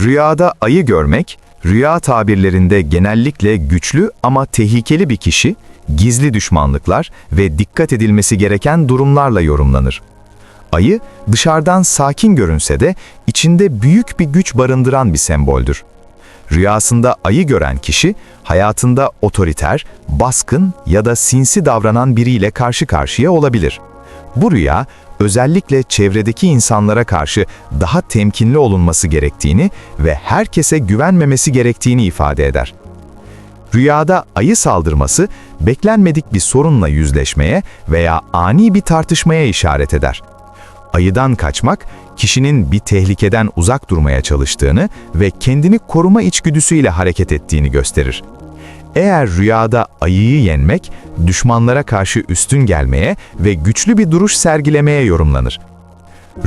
Rüyada ayı görmek, rüya tabirlerinde genellikle güçlü ama tehlikeli bir kişi, gizli düşmanlıklar ve dikkat edilmesi gereken durumlarla yorumlanır. Ayı, dışarıdan sakin görünse de içinde büyük bir güç barındıran bir semboldür. Rüyasında ayı gören kişi, hayatında otoriter, baskın ya da sinsi davranan biriyle karşı karşıya olabilir. Bu rüya, özellikle çevredeki insanlara karşı daha temkinli olunması gerektiğini ve herkese güvenmemesi gerektiğini ifade eder. Rüyada ayı saldırması, beklenmedik bir sorunla yüzleşmeye veya ani bir tartışmaya işaret eder. Ayıdan kaçmak, kişinin bir tehlikeden uzak durmaya çalıştığını ve kendini koruma içgüdüsüyle hareket ettiğini gösterir. Eğer rüyada ayıyı yenmek, düşmanlara karşı üstün gelmeye ve güçlü bir duruş sergilemeye yorumlanır.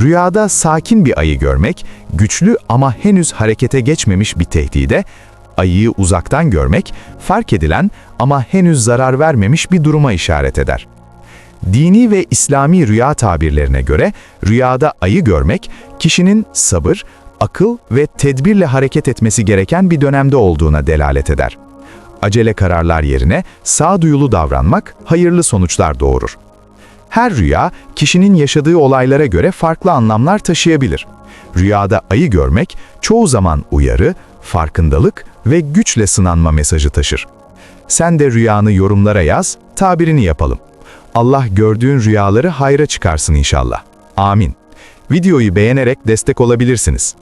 Rüyada sakin bir ayı görmek, güçlü ama henüz harekete geçmemiş bir tehdide, ayıyı uzaktan görmek, fark edilen ama henüz zarar vermemiş bir duruma işaret eder. Dini ve İslami rüya tabirlerine göre rüyada ayı görmek, kişinin sabır, akıl ve tedbirle hareket etmesi gereken bir dönemde olduğuna delalet eder. Acele kararlar yerine sağduyulu davranmak hayırlı sonuçlar doğurur. Her rüya, kişinin yaşadığı olaylara göre farklı anlamlar taşıyabilir. Rüyada ayı görmek, çoğu zaman uyarı, farkındalık ve güçle sınanma mesajı taşır. Sen de rüyanı yorumlara yaz, tabirini yapalım. Allah gördüğün rüyaları hayra çıkarsın inşallah. Amin. Videoyu beğenerek destek olabilirsiniz.